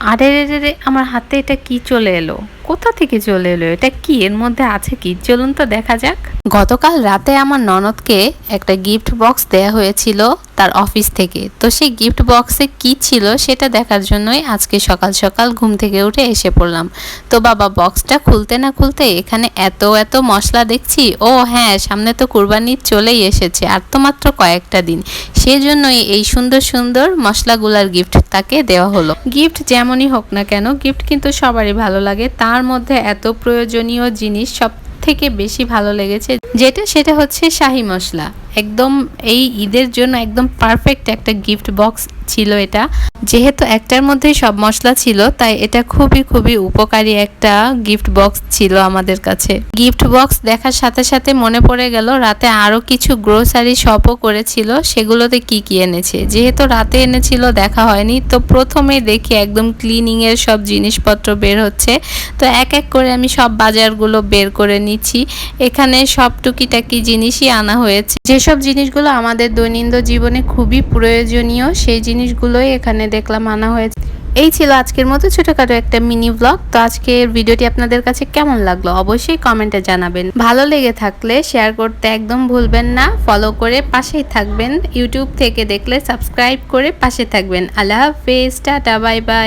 আরে রে রে আমার হাতে এটা কি চলে এলো? কোথা থেকে চলে এলো? এটা কি? এর মধ্যে আছে কি? চলুন তো দেখা যাক। গতকাল রাতে আমার ননদকে একটা গিফট বক্স দেয়া হয়েছিল তার অফিস থেকে। তো সেই গিফট বক্সে কি ছিল সেটা দেখার জন্যই আজকে সকাল সকাল ঘুম থেকে উঠে এসে পড়লাম। তো বাবা, বক্সটা খুলতে না খুলতে এখানে এত এত মশলা দেখছি। ও হ্যাঁ সামনে তো কুরবানি চলেই এসেছে, আর তো মাত্র কয়েকটা দিন। সেজন্যই এই সুন্দর সুন্দর মশলাগুলার গিফট তাকে দেওয়া হলো। গিফট যেমনই হোক না কেন গিফট কিন্তু সবারই ভালো লাগে। তার মধ্যে এত প্রয়োজনীয় জিনিস সব থেকে বেশি ভালো লেগেছে, যেটা সেটা হচ্ছে শাহি মশলা। একদম এই ঈদের জন্য একদম পারফেক্ট একটা গিফট বক্স ছিল এটা। যেহেতু একটার মধ্যেই সব মশলা ছিল, তাই এটা খুবই খুবই উপকারী একটা গিফট বক্স ছিল আমাদের কাছে। গিফট বক্স দেখার সাথে সাথে মনে পড়ে গেল, রাতে আরও কিছু গ্রোসারি শপও করেছিল, সেগুলোতে কি কি এনেছে? যেহেতু রাতে এনেছিল, দেখা হয়নি, তো প্রথমে দেখি একদম ক্লিনিং এর সব জিনিসপত্র বের হচ্ছে। তো এক এক করে আমি সব বাজারগুলো বের করে নিচ্ছি। এখানে সব টুকিটাকি জিনিসই আনা হয়েছে। যেসব জিনিসগুলো আমাদের দৈনন্দিন জীবনে খুবই প্রয়োজনীয়। সেই জিনিসগুলোই এখানে দেখলাম, আনা হয়েছে। এই ছিল আজকের মতো ছোটখাটো একটা মিনি ব্লগ তো আজকের ভিডিওটি আপনাদের কাছে কেমন লাগল অবশ্যই কমেন্টে জানাবেন। ভালো লেগে থাকলে শেয়ার করতে একদম ভুলবেন না। ফলো করে পাশেই থাকবেন। ইউটিউব থেকে দেখলে সাবস্ক্রাইব করে পাশে থাকবেন। আল্লাহ হাফেজ, টাটা বাই বাই